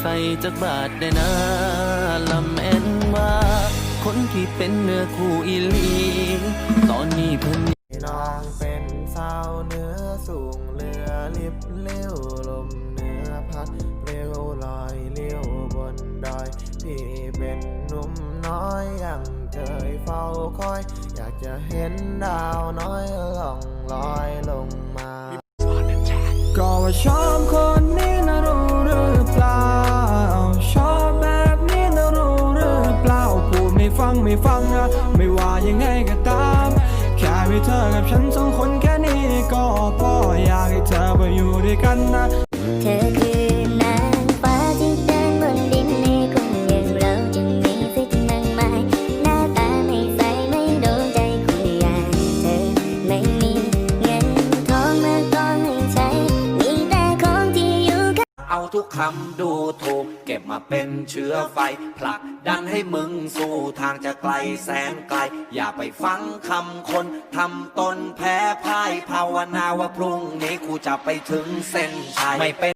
ใส่จักบาทได้นะลำแอนว่า คนที่เป็นเนื้อคู่อีหลี ตอนนี้เพิ่นน้องเป็นสาวเนื้อสูงเรือลิบเลี้ยวลมเนื้อพัดเร็วลอยเลี้ยวบนดอยพี่เป็นหนุ่มน้อยยังเคยเฝ้าคอย อยากจะเห็นดาวน้อยล่องลอยลงมา ก็ว่าชอบคน ฟังไม่ฟังนะไม่ว่ายังไงก็ตาม แค่มีเธอกับฉันสองคนแค่นี้ก็พออยากให้เธอไปอยู่ด้วยกันนะ ทุกคำดูถูก เก็บมาเป็นเชื้อไฟ ผลักดันให้มึงสู่ทางจะไกลแสนไกล อย่าไปฟังคำคนทำตนแพ้พ่ายภาวนาว่าพรุ่งนี้กูจะไปถึงเส้นชัยไม่เป็น